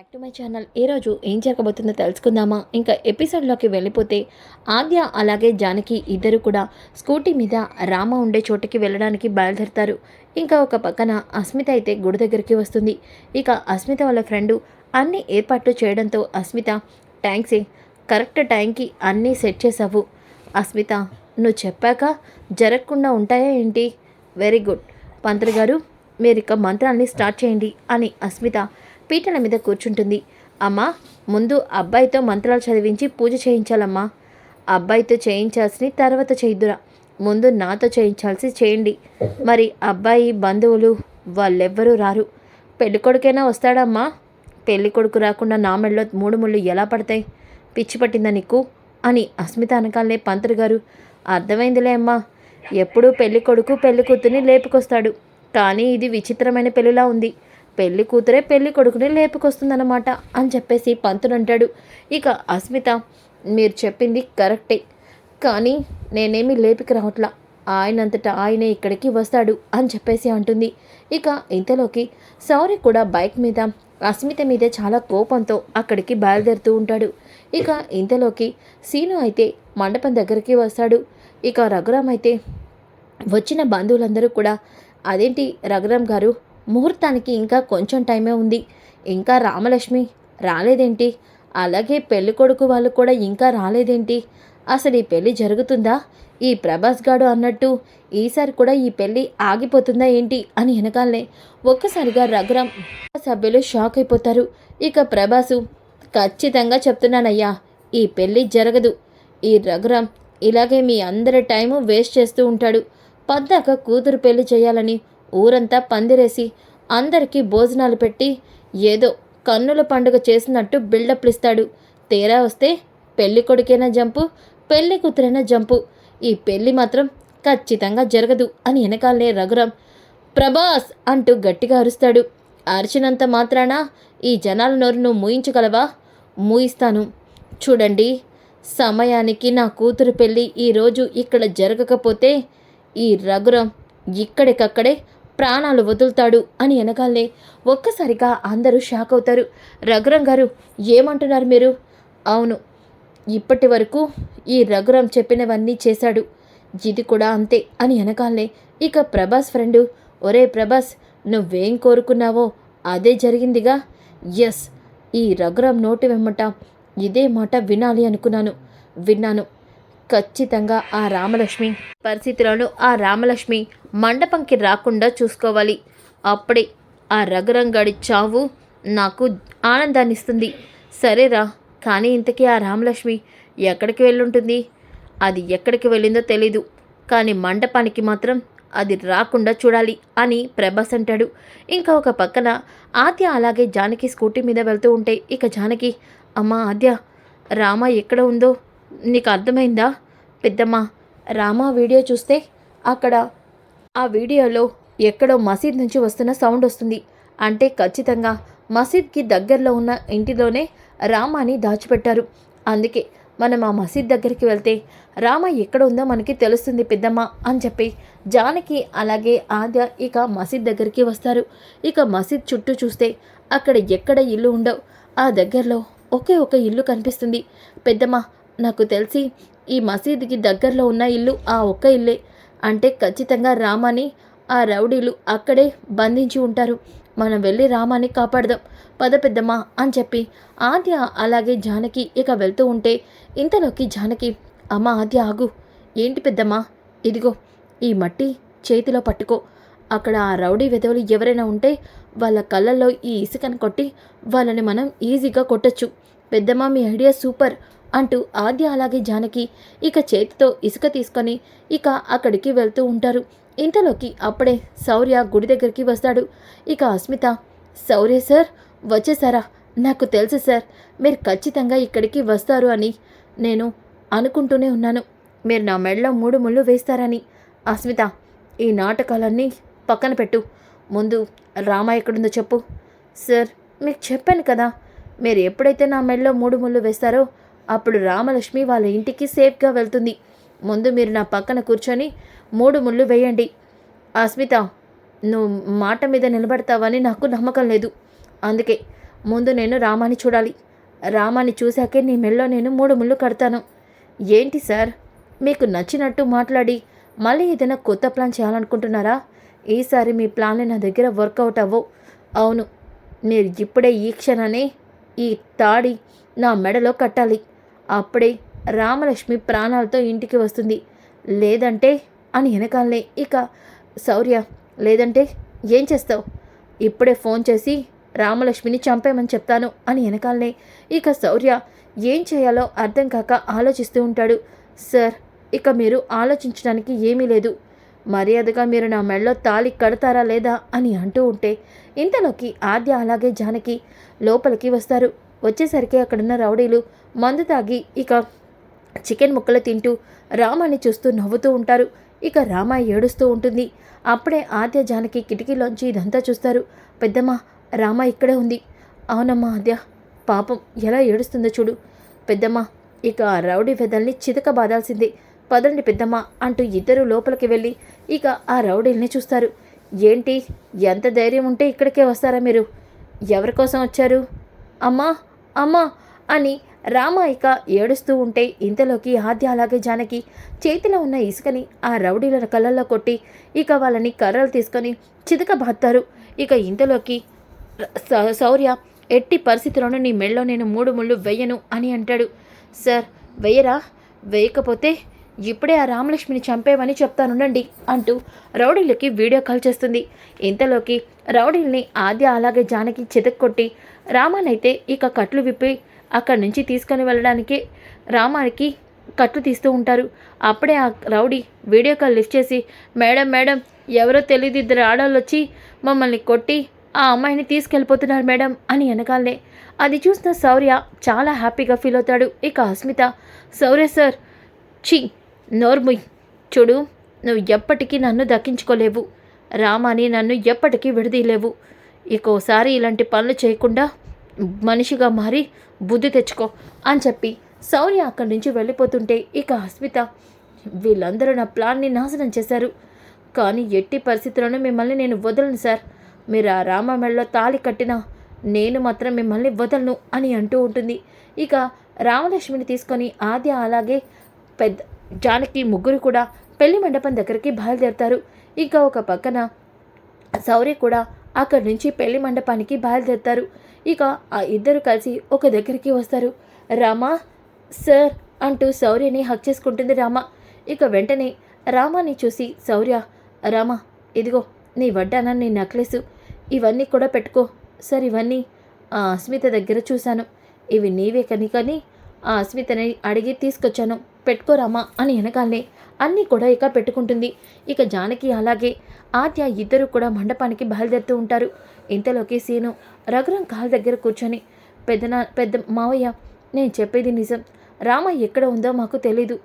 Back to my channel ఈరోజు ఏం జరగబోతుందో తెలుసుకుందామా? ఇంకా ఎపిసోడ్లోకి వెళ్ళిపోతే ఆద్య అలాగే జానకి ఇద్దరు కూడా స్కూటీ మీద రామ ఉండే చోటుకి వెళ్ళడానికి బయలుదేరుతారు. ఇంకా ఒక పక్కన అస్మిత అయితే గుడి దగ్గరికి వస్తుంది. ఇక అస్మిత వాళ్ళ ఫ్రెండు అన్ని ఏర్పాట్లు చేయడంతో అస్మిత ట్యాంక్సే కరెక్ట్ టైంకి అన్నీ సెట్ చేసావు అస్మిత నువ్వు చెప్పాక జరగకుండా ఉంటాయా ఏంటి? Very good. పంతులు గారు మీరు ఇక మంత్రాన్ని స్టార్ట్ చేయండి అని అస్మిత పీటల మీద కూర్చుంటుంది. అమ్మా ముందు అబ్బాయితో మంత్రాలు చదివించి పూజ చేయించాలమ్మా. అబ్బాయితో చేయించాల్సిన తర్వాత చేయిద్దురా. ముందు నాతో చేయించాల్సి చేయండి. మరి అబ్బాయి బంధువులు వాళ్ళెవ్వరూ రారు. పెళ్ళికొడుకైనా వస్తాడమ్మా. పెళ్ళికొడుకు రాకుండా నా మెడలో మూడు ముళ్ళు ఎలా పడతాయి? పిచ్చి పట్టిందా నీకు? అని అస్మిత అనకాలనే పంతులు గారు. అర్థమైందిలే అమ్మా. ఎప్పుడూ పెళ్ళి కొడుకు పెళ్ళి కూతుర్ని లేపుకొస్తాడు. కానీ ఇది విచిత్రమైన పెళ్ళిలా ఉంది. పెళ్ళి కూతురే పెళ్ళి కొడుకునే లేపుకొస్తుందన్నమాట అని చెప్పేసి పంతులు అంటాడు. ఇక అస్మిత మీరు చెప్పింది కరెక్టే కానీ నేనేమి లేపికి రావట్లా. ఆయనంతటా ఆయనే ఇక్కడికి వస్తాడు అని చెప్పేసి అంటుంది. ఇక ఇంతలోకి సౌరి కూడా బైక్ మీద అస్మిత మీదే చాలా కోపంతో అక్కడికి బయలుదేరుతూ ఉంటాడు. ఇక ఇంతలోకి సీను అయితే మండపం దగ్గరికి వస్తాడు. ఇక రఘురామ్ అయితే వచ్చిన బంధువులందరూ కూడా అదేంటి రఘురామ్ గారు ముహూర్తానికి ఇంకా కొంచెం టైమే ఉంది. ఇంకా రామలక్ష్మి రాలేదేంటి? అలాగే పెళ్ళి కొడుకు వాళ్ళు కూడా ఇంకా రాలేదేంటి? అసలు ఈ పెళ్ళి జరుగుతుందా? ఈ ప్రభాస్ గాడు అన్నట్టు ఈసారి కూడా ఈ పెళ్ళి ఆగిపోతుందా ఏంటి అని వెనకాలనే ఒక్కసారిగా రఘురామ్ సభ్యులు షాక్ అయిపోతారు. ఇక ప్రభాసు ఖచ్చితంగా చెప్తున్నానయ్యా ఈ పెళ్ళి జరగదు. ఈ రఘురామ్ ఇలాగే మీ అందరి టైము వేస్ట్ చేస్తూ ఉంటాడు. పద్దాక కూతురు పెళ్ళి చేయాలని ఊరంతా పందిరేసి అందరికీ భోజనాలు పెట్టి ఏదో కన్నుల పండుగ చేసినట్టు బిల్డప్లు ఇస్తాడు. తీరా వస్తే పెళ్ళి కొడుకైనా జంపు పెళ్ళి కూతురైనా జంపు. ఈ పెళ్ళి మాత్రం ఖచ్చితంగా జరగదు అని వెనకాలనే రఘురాం ప్రభాస్ అంటూ గట్టిగా అరుస్తాడు. అరిచినంత మాత్రాన ఈ జనాల నోరును మూయించగలవా? మూయిస్తాను. చూడండి సమయానికి నా కూతురు పెళ్ళి ఈరోజు ఇక్కడ జరగకపోతే ఈ రఘురం ఇక్కడికక్కడే ప్రాణాలు వదులుతాడు అని వెనకాలనే ఒక్కసారిగా అందరూ షాక్ అవుతారు. రఘురం గారు ఏమంటున్నారు మీరు? అవును ఇప్పటి వరకు ఈ రఘురం చెప్పినవన్నీ చేశాడు. ఇది కూడా అంతే అని వెనకాలనే ఇక ప్రభాస్ ఫ్రెండు ఒరే ప్రభాస్ నువ్వేం కోరుకున్నావో అదే జరిగిందిగా. ఎస్ ఈ రఘురామ్ నోటి వెమ్మట ఇదే మాట వినాలి అనుకున్నాను. విన్నాను. ఖచ్చితంగా ఆ రామలక్ష్మి పరిస్థితిలోనూ ఆ రామలక్ష్మి మండపంకి రాకుండా చూసుకోవాలి. అప్పుడే ఆ రఘురంగాడి చావు నాకు ఆనందాన్ని ఇస్తుంది సరేరా కానీ ఇంతకీ ఆ రామలక్ష్మి ఎక్కడికి వెళ్ళుంటుంది? అది ఎక్కడికి వెళ్ళిందో తెలీదు. కానీ మండపానికి మాత్రం అది రాకుండా చూడాలి అని ప్రభాస్ అంటాడు. ఇంకా ఒక పక్కన ఆద్య అలాగే జానకి స్కూటీ మీద వెళ్తూ ఉంటే ఇక జానకి అమ్మ ఆద్య రామ ఎక్కడ ఉందో నీకు అర్థమైందా? పెద్దమ్మ రామ వీడియో చూస్తే అక్కడ ఆ వీడియోలో ఎక్కడో మసీద్ నుంచి వస్తున్న సౌండ్ వస్తుంది. అంటే ఖచ్చితంగా మసీద్కి దగ్గరలో ఉన్న ఇంటిలోనే రామాని దాచిపెట్టారు. అందుకే మనం ఆ మసీద్ దగ్గరికి వెళ్తే రామ ఎక్కడ ఉందో మనకి తెలుస్తుంది పెద్దమ్మ అని చెప్పి జానకి అలాగే ఆద్య ఇక మసీద్ దగ్గరికి వస్తారు. ఇక మసీద్ చుట్టూ చూస్తే అక్కడ ఎక్కడ ఇల్లు ఉండవు. ఆ దగ్గరలో ఒకే ఒక ఇల్లు కనిపిస్తుంది. పెద్దమ్మ నాకు తెలిసి ఈ మసీదుకి దగ్గరలో ఉన్న ఇల్లు ఆ ఒక్క ఇల్లే. అంటే ఖచ్చితంగా రామాని ఆ రౌడీలు అక్కడే బంధించి ఉంటారు. మనం వెళ్ళి రామాని కాపాడదాం పద పెద్దమ్మ అని చెప్పి ఆద్య అలాగే జానకి ఇక వెళ్తూ ఉంటే ఇంతలోకి జానకి అమ్మ ఆద్య ఆగు. ఏంటి పెద్దమ్మ? ఇదిగో ఈ మట్టి చేతిలో పట్టుకో. అక్కడ ఆ రౌడీ విధవులు ఎవరైనా ఉంటే వాళ్ళ కళ్ళల్లో ఈ ఇసుకను కొట్టి వాళ్ళని మనం ఈజీగా కొట్టచ్చు. పెద్దమ్మ మీ ఐడియా సూపర్. అంటూ ఆద్య అలాగే జానకి ఇక చేతితో ఇసుక తీసుకొని ఇక అక్కడికి వెళ్తూ ఉంటారు. ఇంతలోకి అప్పుడే శౌర్య గుడి దగ్గరికి వస్తాడు. ఇక అస్మిత శౌర్య సార్ వచ్చేసారా నాకు తెలుసు సార్ మీరు ఖచ్చితంగా ఇక్కడికి వస్తారు అని నేను అనుకుంటూనే ఉన్నాను. మీరు నా మెడలో మూడు ముళ్ళు వేస్తారని. అస్మిత ఈ నాటకాలన్నీ పక్కన పెట్టు. ముందు రామ ఎక్కడుందో చెప్పు. సార్ మీకు చెప్పాను కదా మీరు ఎప్పుడైతే నా మెడలో మూడు ముళ్ళు వేస్తారో అప్పుడు రామలక్ష్మి వాళ్ళ ఇంటికి సేఫ్గా వెళ్తుంది. ముందు మీరు నా పక్కన కూర్చొని మూడు ముళ్ళు వేయండి. అస్మిత నువ్వు మాట మీద నిలబడతావని నాకు నమ్మకం లేదు. అందుకే ముందు నేను రామాని చూడాలి. రామాని చూశాకే నీ మెళ్ళో నేను మూడు ముళ్ళు కడతాను. ఏంటి సార్? మీకు నచ్చినట్టు మాట్లాడి మళ్ళీ ఏదైనా కొత్త ప్లాన్ చేయాలనుకుంటున్నారా? ఈసారి మీ ప్లాన్లు నా దగ్గర వర్కౌట్ అవ్వవు. అవును మీరు ఇప్పుడే ఈ క్షణాన్ని ఈ తాడి నా మెడలో కట్టాలి. అప్పుడే రామలక్ష్మి ప్రాణాలతో ఇంటికి వస్తుంది. లేదంటే అని వెనకాలనే ఇక శౌర్య లేదంటే ఏం చేస్తావు? ఇప్పుడే ఫోన్ చేసి రామలక్ష్మిని చంపేమని చెప్తాను అని వెనకాలనే ఇక శౌర్య ఏం చేయాలో అర్థం కాక ఆలోచిస్తూ ఉంటాడు. సార్ ఇక మీరు ఆలోచించడానికి ఏమీ లేదు. మర్యాదగా మీరు నా మెడలో తాళి కడతారా లేదా అని అంటూ ఉంటే ఇంతలోకి ఆద్య అలాగే జానకి లోపలికి వస్తారు. వచ్చేసరికి అక్కడున్న రౌడీలు మందు తాగి ఇక చికెన్ ముక్కలు తింటూ రామాని చూస్తూ నవ్వుతూ ఉంటారు. ఇక రామ ఏడుస్తూ ఉంటుంది. అప్పుడే ఆద్య జానకి కిటికీలోంచి ఇదంతా చూస్తారు. పెద్దమ్మ రామ ఇక్కడే ఉంది. అవునమ్మా ఆద్య పాపం ఎలా ఏడుస్తుందో చూడు. పెద్దమ్మ ఇక ఆ రౌడీ వెదల్ని చితక బాదాల్సిందే. పదండి పెద్దమ్మ అంటూ ఇద్దరు లోపలికి వెళ్ళి ఇక ఆ రౌడీల్ని చూస్తారు. ఏంటి ఎంత ధైర్యం ఉంటే ఇక్కడికే వస్తారా మీరు? ఎవరి కోసం వచ్చారు? అమ్మా అమ్మా అని రామ ఇక ఏడుస్తూ ఉంటే ఇంతలోకి ఆద్య అలాగే జానకి చేతిలో ఉన్న ఇసుకని ఆ రౌడీల కళ్ళల్లో కొట్టి ఇక వాళ్ళని కర్రలు తీసుకొని చితక బాత్తారు ఇక ఇంతలోకి శౌర్య ఎట్టి పరిస్థితిలోనూ నీ మెళ్ళో నేను మూడు ముళ్ళు వెయ్యను అని అంటాడు. సార్ వెయ్యరా? వేయకపోతే ఇప్పుడే ఆ రామలక్ష్మిని చంపేవని చెప్తానుండండి అంటూ రౌడీలకి వీడియో కాల్ చేస్తుంది. ఇంతలోకి రౌడీల్ని ఆద్య అలాగే జానకి చితక్కొట్టి రామానైతే ఇక కట్లు విప్పి అక్కడి నుంచి తీసుకొని వెళ్ళడానికి రామానికి కట్లు తీస్తూ ఉంటారు. అప్పుడే ఆ రౌడీ వీడియో కాల్ లిఫ్ట్ చేసి మేడం మేడం ఎవరో తెలియదు ఇద్దరు ఆడవాళ్ళు వచ్చి మమ్మల్ని కొట్టి ఆ అమ్మాయిని తీసుకెళ్ళిపోతున్నారు మేడం అని వెనకాలనే అది చూసిన శౌర్య చాలా హ్యాపీగా ఫీల్ అవుతాడు. ఇక అస్మిత శౌర్య సార్ చీ నోర్ముయ్ చూడు నువ్వు ఎప్పటికీ నన్ను దక్కించుకోలేవు. రామాని నన్ను ఎప్పటికీ విడదీయలేవు. ఇంకోసారి ఇలాంటి పనులు చేయకుండా మనిషిగా మారి బుద్ధి తెచ్చుకో అని చెప్పి శౌర్య అక్కడి నుంచి వెళ్ళిపోతుంటే ఇక అస్మిత వీళ్ళందరూ నా ప్లాన్ని నాశనం చేశారు. కానీ ఎట్టి పరిస్థితుల్లోనూ మిమ్మల్ని నేను వదలను సార్. మీరు ఆ రామమెళ్ళలో తాళి కట్టినా నేను మాత్రం మిమ్మల్ని వదలను అని అంటూ ఉంటుంది. ఇక రామలక్ష్మిని తీసుకొని ఆద్య అలాగే పెద్ద జానకి ముగ్గురు కూడా పెళ్ళి మండపం దగ్గరికి బయలుదేరుతారు. ఇంకా ఒక పక్కన శౌర్య కూడా అక్కడి నుంచి పెళ్ళి మండపానికి బయలుదేరుతారు. ఇక ఆ ఇద్దరు కలిసి ఒక దగ్గరికి వస్తారు. రామా సార్ అంటూ శౌర్యని హక్ చేసుకుంటుంది రామ. ఇక వెంటనే రామాని చూసి శౌర్య రామ ఇదిగో నీ వడ్డాన నీ నెక్లెస్. ఇవన్నీ కూడా పెట్టుకో. సార్ ఇవన్నీ ఆ అస్మిత దగ్గర చూశాను. ఇవి నీవే కని కానీ ఆ అస్మితని అడిగి తీసుకొచ్చాను. పెట్టుకోరామా అని వెనకాలనే అన్నీ కూడా ఇక పెట్టుకుంటుంది. ఇక జానకి అలాగే ఆద్య ఇద్దరు కూడా మండపానికి బయలుదేరుతూ ఉంటారు. ఇంతలోకి సీను రఘురం కాల్ దగ్గర కూర్చొని పెద్దనా పెద్ద మావయ్య నేను చెప్పేది నిజం. రామ ఎక్కడ ఉందో మాకు తెలీదు.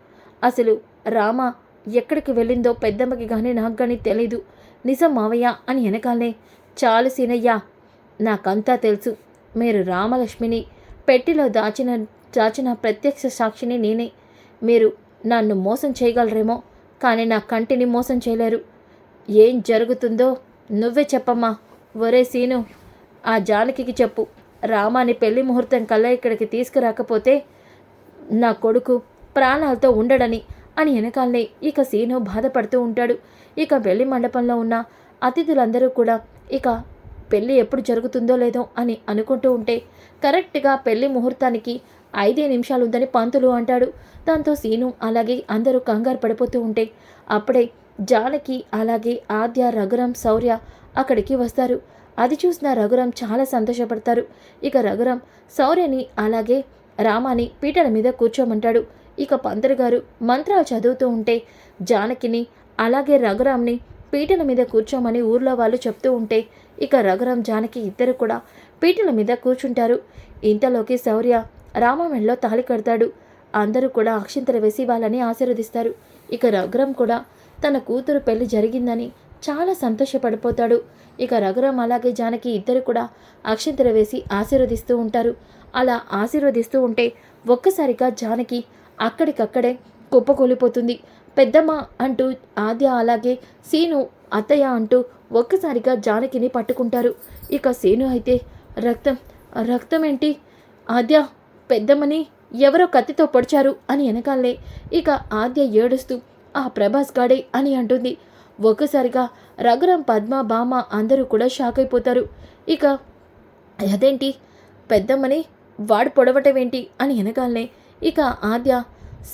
అసలు రామ ఎక్కడికి వెళ్ళిందో పెద్దమ్మకి కానీ నాకు కానీ తెలీదు. నిజం మావయ్య అని వెనకాలనే చాలు సీనయ్యా నాకంతా తెలుసు. మీరు రామలక్ష్మిని పెట్టిలో దాచిన దాచిన ప్రత్యక్ష సాక్షిని నేనే. మీరు నన్ను మోసం చేయగలరేమో కానీ నా కంటిని మోసం చేయలేరు. ఏం జరుగుతుందో నువ్వే చెప్పమ్మా. ఒరే సీను ఆ జానకికి చెప్పు. రామాని పెళ్ళి ముహూర్తం కల్లా ఇక్కడికి తీసుకురాకపోతే నా కొడుకు ప్రాణాలతో ఉండడని అని వెనకాలనే ఇక సీను బాధపడుతూ ఉంటాడు. ఇక పెళ్ళి మండపంలో ఉన్న అతిథులందరూ కూడా ఇక పెళ్ళి ఎప్పుడు జరుగుతుందో లేదో అని అనుకుంటూ ఉంటే కరెక్ట్గా పెళ్ళి ముహూర్తానికి ఐదే నిమిషాలు ఉందని పంతులు అంటాడు. దాంతో సీను అలాగే అందరూ కంగారు పడిపోతూ ఉంటే అప్పుడే జానకి అలాగే ఆద్య రఘురం శౌర్య అక్కడికి వస్తారు. అది చూసిన రఘురం చాలా సంతోషపడతారు. ఇక రఘురం శౌర్యని అలాగే రామాని పీటల మీద కూర్చోమంటాడు. ఇక పంతులు గారు మంత్రాలు చదువుతూ ఉంటే జానకిని అలాగే రఘురాంని పీటల మీద కూర్చోమని ఊర్లో వాళ్ళు చెప్తూ ఉంటే ఇక రఘురాం జానకి ఇద్దరు కూడా పీటల మీద కూర్చుంటారు. ఇంతలోకి శౌర్య రామమెళ్ళలో తాళి కడతాడు. అందరూ కూడా అక్షింతలు వేసి వాళ్ళని ఆశీర్వదిస్తారు. ఇక రఘురం కూడా తన కూతురు పెళ్ళి జరిగిందని చాలా సంతోషపడిపోతాడు. ఇక రఘురాం అలాగే జానకి ఇద్దరు కూడా అక్షింతలు వేసి ఆశీర్వదిస్తూ ఉంటారు. అలా ఆశీర్వదిస్తూ ఉంటే ఒక్కసారిగా జానకి అక్కడికక్కడే కుప్పకూలిపోతుంది. పెద్దమ్మ అంటూ ఆద్య అలాగే సీను అత్తయ్య అంటూ ఒక్కసారిగా జానకిని పట్టుకుంటారు. ఇక సీను అయితే రక్తం రక్తం ఏంటి? ఆద్య పెద్దమ్మని ఎవరో కత్తితో పొడిచారు అని వెనకాలే ఇక ఆద్య ఏడుస్తూ ఆ ప్రభాస్ గాడే అని అంటుంది. ఒక్కసారిగా రఘురాం పద్మ బామ అందరూ కూడా షాక్ అయిపోతారు. ఇక అదేంటి? పెద్దమ్మని వాడు పొడవటమేంటి? అని వెనకాలనే ఇక ఆద్య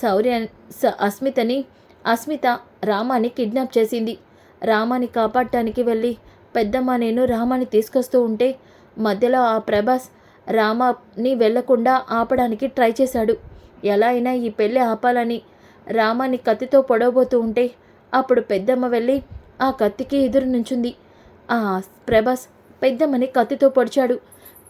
శౌర్య స- అస్మితని అస్మిత రామాని కిడ్నాప్ చేసింది. రామాని కాపాడటానికి వెళ్ళి పెద్దమ్మ నేను రామాని తీసుకొస్తూ ఉంటే మధ్యలో ఆ ప్రభాస్ రామాని వెళ్ళకుండా ఆపడానికి ట్రై చేశాడు. ఎలా అయినా ఈ పెళ్ళి ఆపాలని రామాని కత్తితో పొడవబోతూ ఉంటే అప్పుడు పెద్దమ్మ వెళ్ళి ఆ కత్తికి ఎదురు నుంచుంది. ఆ ప్రభాస్ పెద్దమ్మని కత్తితో పొడిచాడు.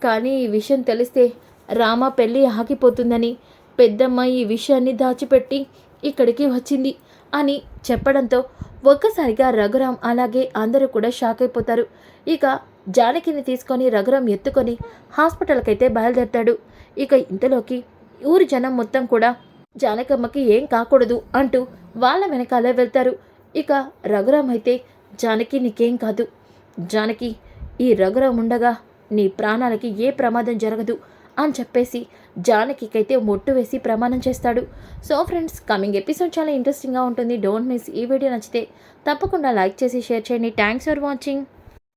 కానీ ఈ విషయం తెలిస్తే రామ పెళ్ళి ఆగిపోతుందని పెద్దమ్మ ఈ విషయాన్ని దాచిపెట్టి ఇక్కడికి వచ్చింది అని చెప్పడంతో ఒక్కసారిగా రఘురామ్ అలాగే అందరూ కూడా షాక్ అయిపోతారు. ఇక జానకిని తీసుకొని రఘురాం ఎత్తుకొని హాస్పిటల్కైతే బయలుదేరతాడు. ఇక ఇంతలోకి ఊరి జనం మొత్తం కూడా జానకమ్మకి ఏం కాకూడదు అంటూ వాళ్ళ వెనకాలే వెళ్తారు. ఇక రఘురాం అయితే జానకి నీకేం కాదు. జానకి ఈ రఘురాం ఉండగా నీ ప్రాణాలకి ఏ ప్రమాదం జరగదు అని చెప్పేసి జానకికైతే మొట్టు వేసి ప్రమాణం చేస్తాడు. సో ఫ్రెండ్స్ కమింగ్ ఎపిసోడ్ చాలా ఇంట్రెస్టింగ్గా ఉంటుంది. డోంట్ మిస్ ఈ వీడియో నచ్చితే తప్పకుండా లైక్ చేసి షేర్ చేయండి. Thanks for watching